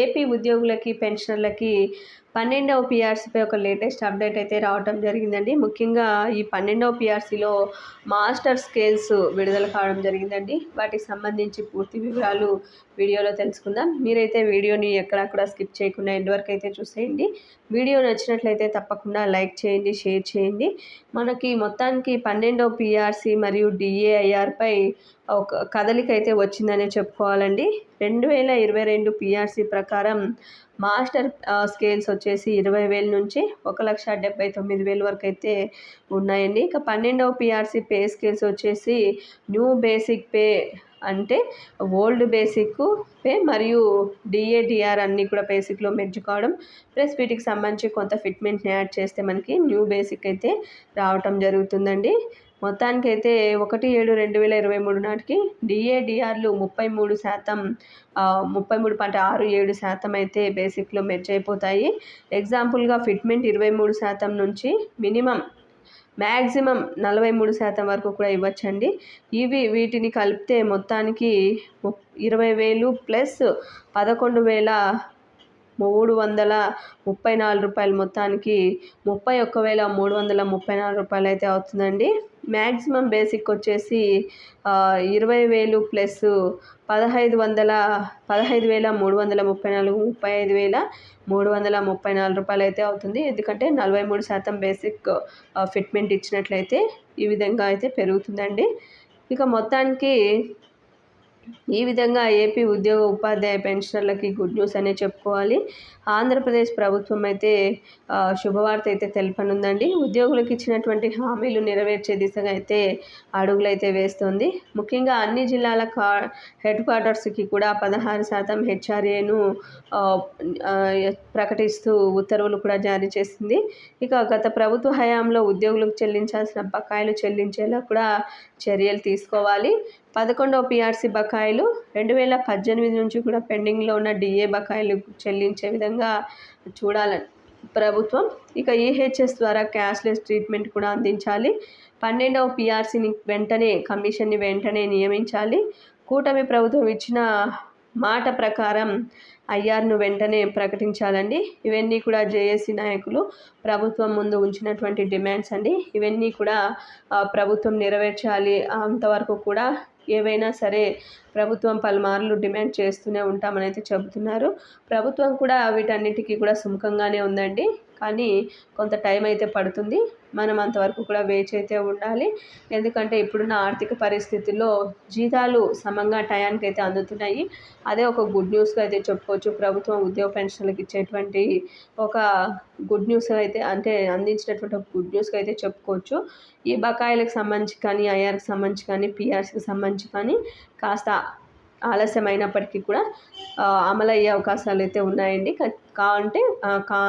AP ఉద్యోగులకి పెన్షనర్లకి పన్నెండవ పిఆర్సీపై ఒక లేటెస్ట్ అప్డేట్ అయితే రావడం జరిగిందండి. ముఖ్యంగా ఈ పన్నెండవ పిఆర్సీలో మాస్టర్ స్కేల్స్ విడుదల కావడం జరిగిందండి. వాటికి సంబంధించి పూర్తి వివరాలు వీడియోలో తెలుసుకుందాం. మీరైతే వీడియోని ఎక్కడక్కడ స్కిప్ చేయకుండా ఎండ్ వరకు అయితే చూసేయండి. వీడియో నచ్చినట్లయితే తప్పకుండా లైక్ చేయండి షేర్ చేయండి. మనకి మొత్తానికి పన్నెండవ పిఆర్సీ మరియు డిఏఐఆర్పై ఒక కదలిక అయితే వచ్చిందనే చెప్పుకోవాలండి. రెండు వేల ఇరవై రెండు పిఆర్సీ ప్రకారం ప్రకారం మాస్టర్ స్కేల్స్ వచ్చేసి ఇరవై వేల నుంచి ఒక లక్ష డెబ్బై తొమ్మిది వేల వరకు అయితే ఉన్నాయండి. ఇక పన్నెండవ పిఆర్సీ పే స్కేల్స్ వచ్చేసి న్యూ బేసిక్ పే అంటే ఓల్డ్ బేసిక్ పే మరియు డిఏడిఆర్ అన్నీ కూడా బేసిక్లో మెర్జ్ కావడం ప్లస్ వీటికి సంబంధించి కొంత ఫిట్మెంట్ని యాడ్ చేస్తే మనకి న్యూ బేసిక్ అయితే రావటం జరుగుతుందండి. మొత్తానికైతే ఒకటి ఏడు రెండు వేల ఇరవై మూడు నాటికి డిఏడిఆర్లు ముప్పై మూడు శాతం ముప్పై మూడు పాయింట్ ఆరు ఏడు శాతం అయితే బేసిక్లో మెర్జ్ అయిపోతాయి. ఎగ్జాంపుల్గా ఫిట్మెంట్ ఇరవై మూడు శాతం నుంచి మినిమం మ్యాక్సిమం నలభై మూడు శాతం వరకు కూడా ఇవ్వచ్చండి. ఇవి వీటిని కలిపితే మొత్తానికి ఇరవై వేలు ప్లస్ పదకొండు వేల మూడు వందల ముప్పై నాలుగు రూపాయలు మొత్తానికి ముప్పై ఒక్క వేల మూడు వందల ముప్పై నాలుగు రూపాయలు అయితే అవుతుందండి. మ్యాక్సిమం బేసిక్ వచ్చేసి ఇరవై వేలు ప్లస్ పదహైదు వందల పదహైదు వేల మూడు వందల ముప్పై నాలుగు ముప్పై ఐదు వేల మూడు వందల ముప్పై నాలుగు రూపాయలు అయితే అవుతుంది. ఎందుకంటే నలభై మూడు శాతం బేసిక్ ఫిట్మెంట్ ఇచ్చినట్లయితే ఈ విధంగా అయితే పెరుగుతుందండి. ఇక మొత్తానికి ఈ విధంగా ఏపీ ఉద్యోగ ఉపాధ్యాయ పెన్షనర్లకి గుడ్ న్యూస్ అనే చెప్పుకోవాలి. ఆంధ్రప్రదేశ్ ప్రభుత్వం అయితే శుభవార్త అయితే తెలపనుందండి. ఉద్యోగులకు ఇచ్చినటువంటి హామీలు నెరవేర్చే దిశగా అయితే అడుగులైతే వేస్తుంది. ముఖ్యంగా అన్ని జిల్లాల కా హెడ్ క్వార్టర్స్కి కూడా పదహారు శాతం హెచ్ఆర్ఏను ప్రకటిస్తూ ఉత్తర్వులు కూడా జారీ చేసింది. ఇక గత ప్రభుత్వ హయాంలో ఉద్యోగులకు చెల్లించాల్సిన బకాయిలు చెల్లించేలా కూడా చర్యలు తీసుకోవాలి. పదకొండవ పిఆర్సీ బకాయిలు రెండు వేల పద్దెనిమిది నుంచి కూడా పెండింగ్లో ఉన్న డిఏ బకాయిలు చెల్లించే విధంగా చూడాలని ప్రభుత్వం. ఇక ఈహెచ్ఎస్ ద్వారా క్యాష్లెస్ ట్రీట్మెంట్ కూడా అందించాలి. పన్నెండవ పిఆర్సీని వెంటనే కమిషన్ని వెంటనే నియమించాలి. కూటమి ప్రభుత్వం ఇచ్చిన మాట ప్రకారం ఐఆర్ను వెంటనే ప్రకటించాలండి. ఇవన్నీ కూడా జేఏసీ నాయకులు ప్రభుత్వం ముందు ఉంచినటువంటి డిమాండ్స్ అండి. ఇవన్నీ కూడా ప్రభుత్వం నెరవేర్చాలి అంతవరకు కూడా ఏవైనా సరే ప్రభుత్వం పలుమార్లు డిమాండ్ చేస్తూనే ఉంటామని అయితే చెబుతున్నారు. ప్రభుత్వం కూడా వీటన్నిటికీ కూడా సుముఖంగానే ఉందండి. కానీ కొంత టైం అయితే పడుతుంది. మనం అంతవరకు కూడా వేచి అయితే ఉండాలి. ఎందుకంటే ఇప్పుడున్న ఆర్థిక పరిస్థితుల్లో జీతాలు సమంగా టయానికి అయితే అందుతున్నాయి. అదే ఒక గుడ్ న్యూస్గా అయితే చెప్పుకోవచ్చు. ప్రభుత్వం ఉద్యోగ పెన్షన్లకు ఇచ్చేటువంటి ఒక గుడ్ న్యూస్ అయితే అంటే అందించినటువంటి ఒక గుడ్ న్యూస్గా అయితే చెప్పుకోవచ్చు. ఈ బకాయిలకు సంబంధించి కానీ ఐఆర్కి సంబంధించి కానీ పిఆర్సీకి సంబంధించి కానీ కాస్త ఆలస్యమైనప్పటికీ కూడా అమలయ్యే అవకాశాలు అయితే ఉన్నాయండి. కావంటే కా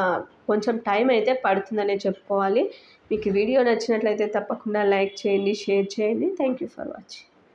కొంచెం టైం అయితే పడుతుందనే చెప్పుకోవాలి. మీకు వీడియో నచ్చినట్లయితే తప్పకుండా లైక్ చేయండి షేర్ చేయండి. Thank you for watching